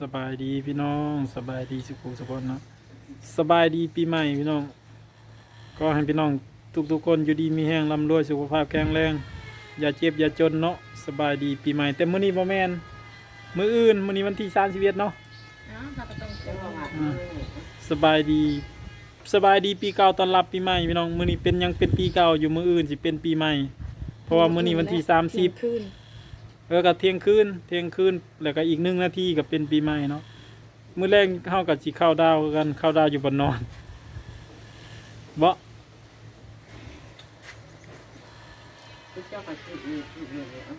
สบายดีพี่น้องสบายดีสุขุสุขคนเนาะสบายดีปีใหม่พี่น้อง ก็ให้พี่น้องทุกๆคนอยู่ดีมีแห้งร่ำรวยสุขภาพแข็งแรง อย่าเจ็บอย่าจนเนาะสบายดีปีใหม่แต่มื้อนี้บ่แม่นมื้ออื่นมื้อนี้วันที่31เนาะเนาะเราก็ต้องเจอว่าอ่าสบายดีสบายดีปีเก่าต้อนรับปีใหม่พี่น้องมื้อนี้เป็นยังเป็นปีเก่าอยู่มื้ออื่นสิเป็นปีใหม่ เพราะว่ามื้อนี้วันที่30คืน เออก็เที่ยงคืนเที่ยงคืนแล้วก็อีกหนึ่งนาทีก็เป็นปีใหม่เนาะมื้อแรกเฮากับสิเข้าดาวกันเข้าดาวอยู่บนนอนบ่ทุกเจ้าก็คืออีกอีกเลยเอา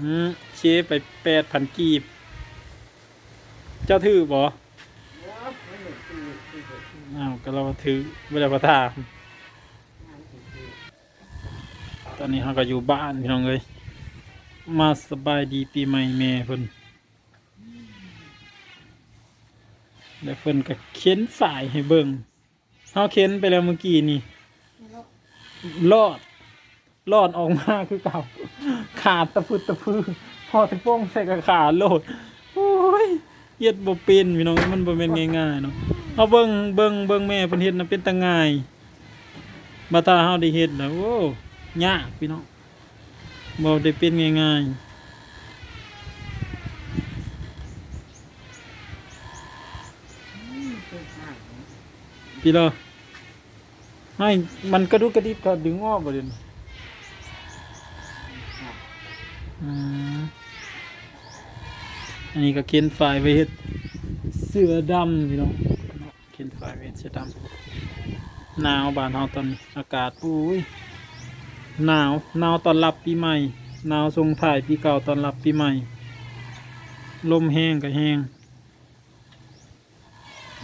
อืมเชฟไป8,000กีบ เจ้าถือบ่เนาะไม่เหมือนคือคือคืออ้าวก็เราถือเวลาประทานตอนนี้เฮาก็อยู่บ้านพี่น้องเอ้ย มาสบายดีปีใหม่แม่เพิ่นแล้วเพิ่นก็เข็นฝ่ายให้เบิ่งเฮาเข็นไปแล้วเมื่อกี้นี่รอดรอดออกมาคือเก่า ขาดตะพึดตะพือพอตะโป้งใส่กับขาโลดโอ้ยเย็ดบ่เป็นพี่น้องมันบ่แม่นง่ายๆเนาะเอาเบิ่งเบิ่งเบิ่งแม่เพิ่นเฮ็ดน่ะเป็นตาง่ายบ่ถ้าเฮาได้เฮ็ดน่ะโอ้ยากพี่น้อง บ่ได้เป็นง่ายๆพี่เลอให้มันกระดุกกระดิกก็ดึงออกบ่เด่นอันนี้ก็เขียนไฟล์ไว้เฮ็ดเสื้อดำพี่น้องเขียนไฟล์ไว้เฮ็ดเสื้อดำหนาวบ้านเฮาตอนอากาศปุ้ย หนาวหนาวตอนรับปีใหม่หนาวส่งท้ายปีเก่าตอนรับปีใหม่ ลมแห้งก็แห้ง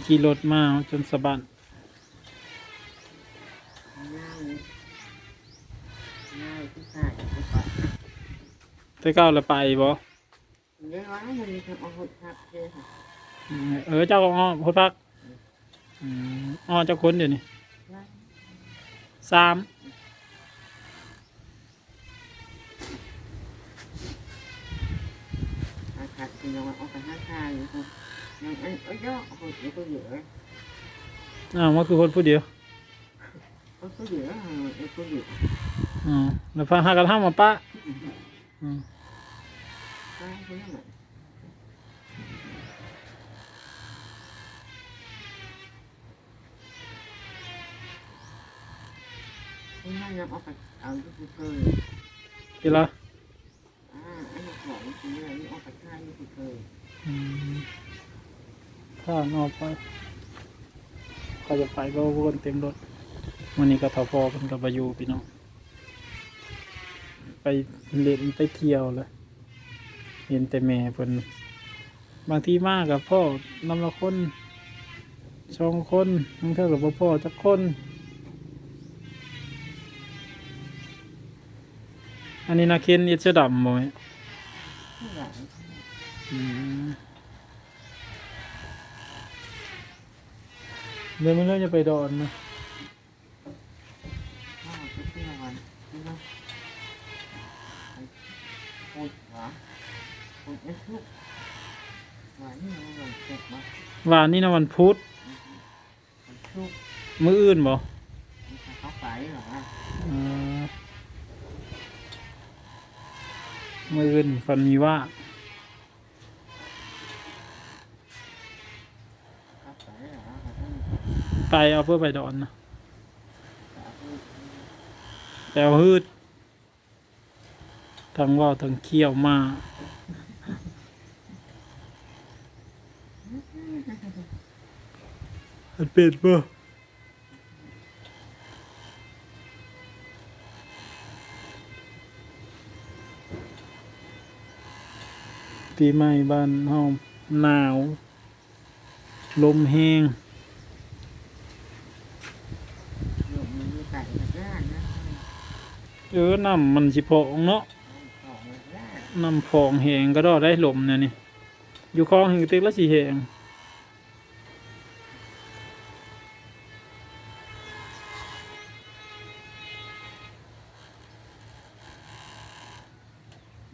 ขี่รถมาจนสะบัดง่ายง่ายที่ข้างที่ปากแต่เก้าละไปบ่เอเลยค่ะอืมเอเจ้าอ้อพดพักอ้อเจ้าคนเดี๋ยวนี้สาม อาขาดยังไงเอกไปห้าอยู่คนยังอันเอ้ยอเอาหดอยู่ก็เยอะอ้าวมันคือคนผู้เดียวเอาก็เยอะเอาก็เยอะอ๋อแล้วฟังหากันทำมาปะอืมก็คนนั้นแหละคนนั้นยังเอาไปเอาที่เคยกี่ละ ของคืออะไรนี่เอาไปค่ายนี่คือเคยข้างออกไปเขาจะไปก็วนเต็มรถวันนี้ก็ทอพอเป็นกับไปอยูพี่น้องไปเล่นไปเที่ยวเลยเห็นแต่แม่เพิ่นบางทีมากกับพ่อนำละคนสองคนบางเท่ากับพ่อจักคน อันนี้นาเคนเอชดำบ่ไหม ที่หลังอืมเดี๋ยวมันเริ่มจะไปดอนนะพ่อไปเที่ยววันนี่นะไปปวดหัวปวดเอฟลุกหวานนี่มันหวานเจ็บมากวานนี่นะวันพุธมันชุกมื้ออื่นบ่มันจะเข้าไปเหรอเออ มื้ออื่นฟันมีว่าไปเอาเพื่อไปดอนนะแต่ฮืดทั้งว่าทั้งเคี่ยวมาอันเป็ดบ่ ปีใหม่บ้านเฮาหนาว ลมแห้งโยมมันมีไก่กับย่านนะเออน้ำมันสิพองเนาะน้ำพองแหงก็ดอได้ลมเนี่ยนี่อยู่คลองแห่งตึกละสีแหง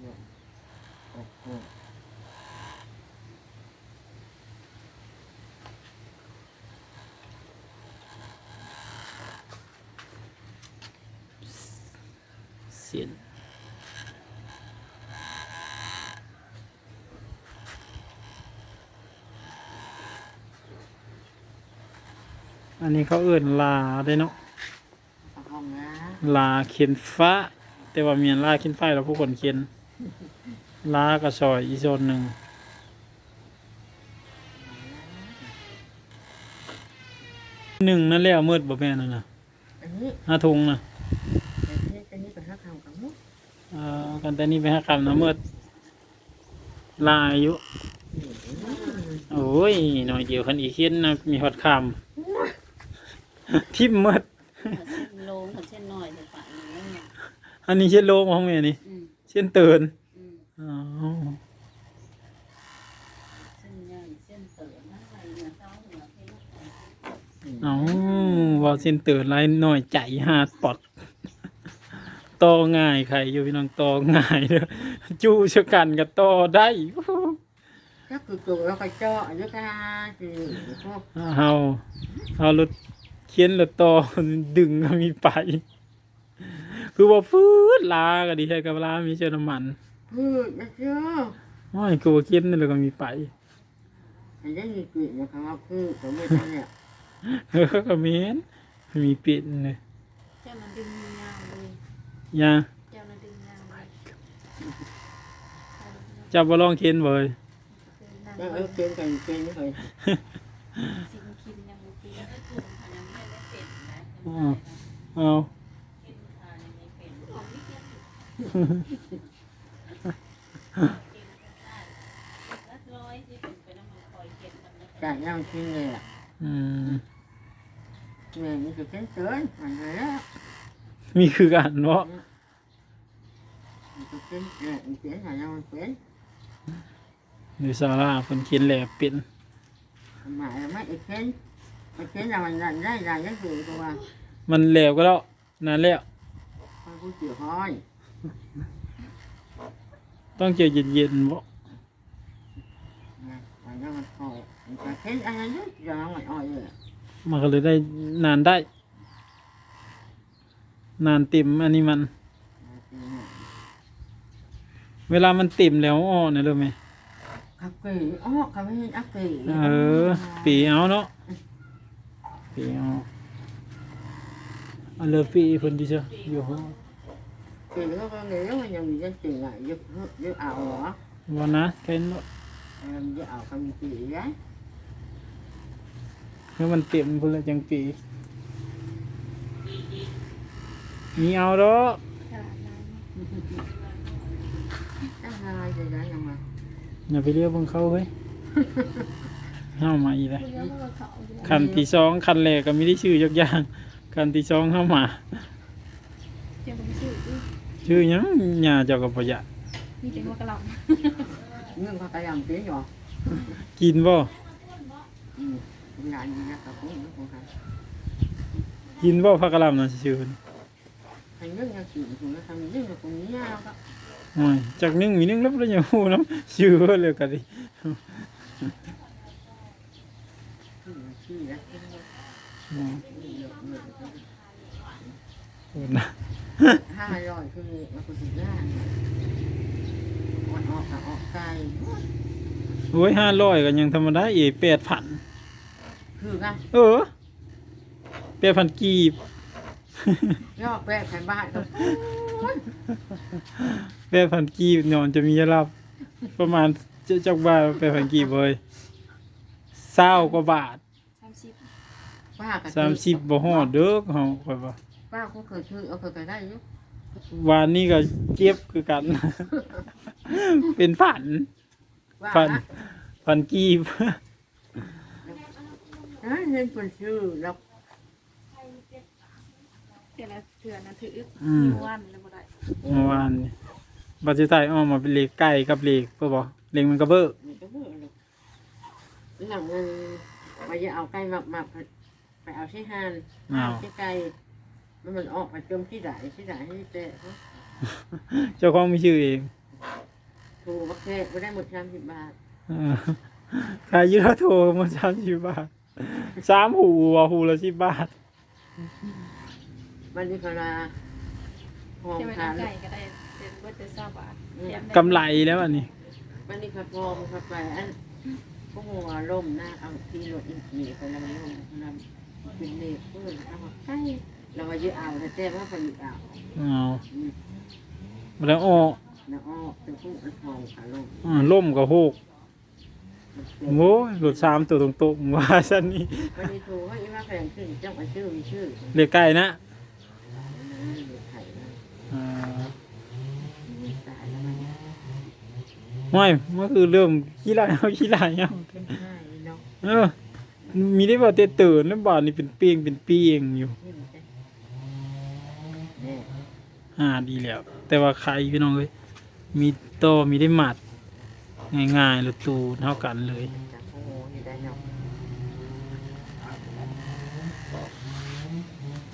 โยมโอ้โห เส้นอันนี้เขาเอื่นลาได้เนาะเอาห้องนะลาเขียนฟ้า แต่ว่าเมียนลาเขียนฟ้าเราผู้คนเขียนลากระซอยอีกโซนหนึ่งหนึ่งนั่นแหละมืดบ่แม่นนั่นน่ะอันนี้ห้าทุงน่ะ อันนี้อันนี้เป็นห้าคำกับมุก เอ่อ กันแต่นี่ไปหาคำนะมืดลาอายุโอ้ยหน่อยเดียวคันอีเขียนนะมีฮอดคำทิมมืดเส้นโลงกับเส้นน้อยแต่ฝ่ายหนึ่งเนี่ยอันนี้เช่นโลงของแม่นี่อืมเช่นเตือนอืมอ๋อเส้นใหญ่เส้นเต๋อนั่นอะไรเนี่ยเท้าหัวเพ่งเอาว่าเส้นเตือนไรหน่อยใจหาดปอดโตอง่ายใครอยู่พี่น้องโตอง่ายเด้อจูชะกันกับโตอได้ก็คือตัวแล้วก็เจาะด้วยกันคือพวกเอาเอารถเขียนรถโตอดึงก็มีไป คือว่าฟืดลาก็ดีใช่กับลามีเชื้อน้ำมันพืชนะเจ้าโอ้ยกูว่าเขียนนี่แล้วก็มีไปอันนี้มีกลิ่นนะครับว่าพืชผมไม่ทำเนี่ยเออก็มีนมีปิดเลยเจ้ามันดึงยาวเลย ยาเจ้ามันดึงยาวเลยจับว่าลองเขียนเบยนั่งเออเเออเกินกันเกินไม่เคยสิงคิมยังไม่ปีนยังไม่ได้เป็นนะเอาเอากินทานยังไม่เป็นของนี่กินละร้อยที่เป็นไปน้ำมันคอยเก็บมันนะจ่ายยังกินเลยอะอืมเนี่ยนี่คือเกินเกินมันเลยแล้วมีคือกันเนาะนี่คือเกิน เนี่ยมันเกินหายังมันเป็นหรือซาร่าคนเขียนแหลบเป็นหมายไม่อีกเกินอีกเกิน là mình nhận ra là cái gì cơ mà มันแหลบก็แล้วนานแล้ว không có chịu thôi ต้องเจอเย็นๆบ่ nè mà nó mình thôi mình phải ken ăn hết giờ nó mày oi rồi มันก็เลยได้นานได้ นานเต็มอันนี้มัน เวลามันติ่มแล้วอ้อนะรู้ไหมอักเกยอ้อกับไม่เห็อักเกอเออ ปีเอาเนาะปีเอาอันเลฟีเคนดีเจ้าอยู่ห้องเกยเขาก็เลยมันยังมียังติ่งอะเยอะเยอะเอาเหรอวันนะเท่นเนาะยึดเอาคำปีนะเมื่อมันติ่มพุ่นลยจังปีมีเอาเนาะ อก cái hai thì đấy nhưng mà อย่าไปเรียกเบิ่งเขาเฮ้ยเข้ามาอีกแล้วคันที่สองคันแรกก็ไม่ได้ชื่อยกอย่างคันที่สองเข้ามาชื่อหยังหญ้าเจ้าก็ประหยัดมีแต่ว่ากระหล่ nhưng mà cái làm tiếng rồi กินบ่ ừ cũng là gì ra cả cũng nó cũng hay กินบ่ผักกะหล่ำน่ะชื่อกิน thành nước nhà chị cũng nó thành nước nó cũng nhau đó โอ้ย จากหนึงมีหนึงแล้วบ่ได้ยังฮู้นำชื่อเพิ่นเลยก็ดิ cái gì chi đấy อืม Được, được, được. โอ้นะ hai rồi คือมันก็สิได้มันออกกับออกไกลโอ้ย500ก็ยังธรรมดาเอ8,000คือไงเออ8,000กีบ ยอดแปะแผ่นบ้านกับแปดพันกีบนอนจะมีรับ ประมาณเจะจักบาทแปดพันกีบเลยเศร้ากว่าบาทสามสิบป้ากับสามสิบบ่ฮอดเด้อเฮาค่อยว่าป้าก็เคยชื่อเอาเคยไปได้อยุวานนี้ก็เจ็บคือกัน เป็นฝันว่าพันนะพันกีบเอ้ยเห็นคนชื่อแล้ว เดี๋ยวละเถื่อนนะถืออืม มีวันแล้วบ่ได้เมื่อวานนี้บัดสุดท้ายออกมาเป็นเลขไก่กับเลขเพื่อบ่เลขมันก็เบ้อมันก็เบื่อเลยหลังมันไปจะเอาไก่มามาไปเอาที่หานอ้าวที่ไก่มันมันออกไปจมที่ไหนที่ไหนให้เตะเจ้าของมีชื่อเองถูกบักเทศไม่ได้หมดสามสิบบาทเออขายอยืดโทรมาสามสิบบาทสามหูว่ะหูละสิบบาท มันนี่เขาลาหอมใช่ไหมขาไก่ก็ได้เป็นเบิร์ตเตอร์ซาบะแถมด้กำไรแล้วอันนี้ วันนี้ขับพอมขับไปอันพวกหัวล่มนะเอาที่รถอีกหนีไปแล้วมันล่มนำเป็นเล็กเพื่อนเอามาให้เรามาเยอะเอาแต่แต่ว่าไปอยู่เอาเอาอืมแล้วอ้อนะอ้อเป็นผู้อันทองขาล่มอ่าล่มกับโฮกโอ้ยรถสามตัวตรงๆว่าซั่นนี่วันนี้โทรให้อีมาแข่งขึ้นเจ้ามาชื่อมีชื่อ เรียกไก่นะ เด็กไข่นะ อ่า ตายแล้วมัน ไม่มันคือเริ่มขี้ลายเอาขี้ลายเอาง่ายเนาะเออ มีได้บ่เตเตื่นแล้วบ่นี่เป็นเปียงเป็นเปียงอยู่นี่มันจะเนี่ยอ่าดีแล้ว แต่ว่าใครพี่น้องเอ้ยมีโตอมีได้หมัด ง่ายๆรถตูเท่ากันเลยจากโอ้โหนี่ได้เนาะ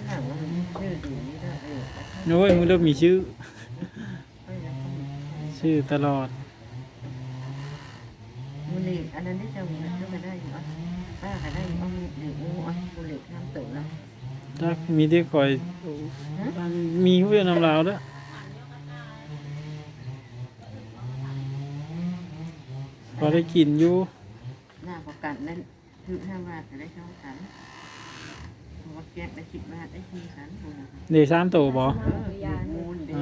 หนังมันชื่อดีนี่ได้เออโอ้ยมึงเริ่มมีชื่อ ไม่แล้วก็มีชื่อตลอดมัน เหล็กอันนั้นได้จังหวะก็ไม่ได้อยู่อะป้าก็ได้อยู่อะเหล็กงูอะกูเหล็กน้ำเติมแล้วถ้ามีได้คอยมีผู้เรียนนำลาวด้วยพอได้กินอยู่หน้าประกันนั้นคือห้าบาทจะได้ช่องสันวัดแก๊สได้สิบบาทได้สี่สันคนละเดี๋ยวสามตัวบ่เออยานูนเด้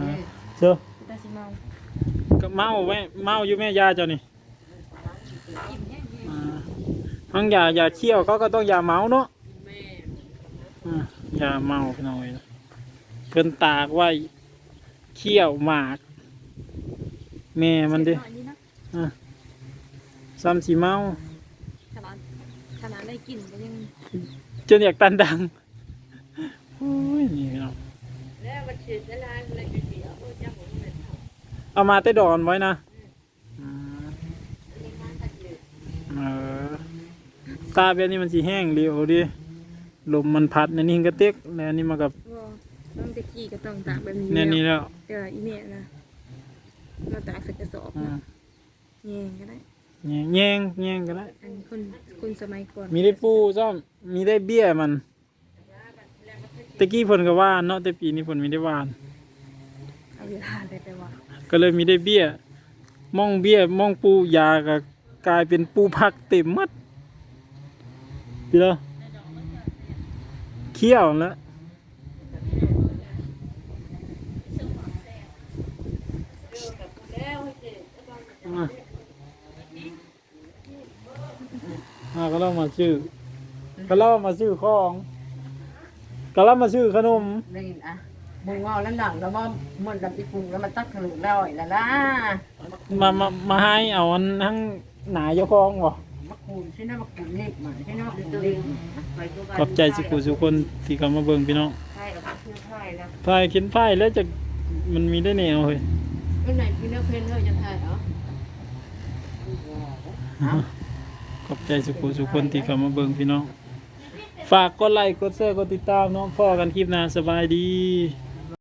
เชื่อตาสิเมาก็เมาแม่เมาอยู่แม่ยาเจ้านี่อิ่มแห้งอ่า ทั้งยายาเชี่ยวเขาก็ต้องยาเมาเนาะแม่อ่ายาเมาพี่น้องเอ้ยเพิ่นตากไว้เคี่ยวหมาก แม่ๆมันเดิเสียหอยนี่นะซ้ำสีเมาขนาดขนาดได้กลิ่นก็ยังจนอยากตันดังโอ้ยนี่พี่น้องแล้วมันฉีดได้แล้วอะไรจะเสียเออจ้าผมเลยเท่าเอามาแต่ดอนไว้นะอ่าเออ ตาแบบนี้มันสีแห้งเร็วดิลมมันพัดในนี่กระเต็กแล้วนี่มากับว่าต้องตะกี้ก็ต้องตากแบบนี้แน่นี่แล้วแต่ว่าอีเมลนะเราตากใส่กระสอบอ่านะแยงก็ได้แย่งแย่งแย่งก็ได้อันคนคนสมัยก่อนมีได้ปูซ้อมมีได้เบี้ยมันตะกี้เพิ่นก็ว่านเนาะแต่ปีนี้เพิ่นมีได้ว่านเอาเวลาได้ไปว่าก็เลยมีได้เบี้ยมองเบี้ยมองปูยาก็กลายเป็นปูผักเต็มหมัด พี่เหรอเคี่ยวแล้วอะอะก็เล่ามาชื่อก็เล่ามาชื่อของก็เล่ามาชื่อขนมได้ยินอะมึงว่าแล้วหนังแล้วว่ามันดับอีปุงแล้วมันตักขลุ่แล้วอีกแล้วล่ะมามามาให้เอาอันทั้งหนาเจ้าของบ่ มะคูนใช่ไหมมะคูนเล็กมาใช่ไหมมะคูนเล็กไปตัวกันขอบใจสุขุสุคนที่เขามาเบิ่งพี่น้องใช่เอาเพื่อนไทยแล้วพายเข็นพายแล้วจะมันมีได้แนวเฮ้ยเมื่อไหร่พี่เนื้อเพนเนื้อจะไทยเหรอขอบใจสุขุสุคนที่เขามาเบิ่งพี่น้อง ฝากกดไลค์กดแชร์กดติดตามเน้องพ่อกันคลิปหน้าสบายดี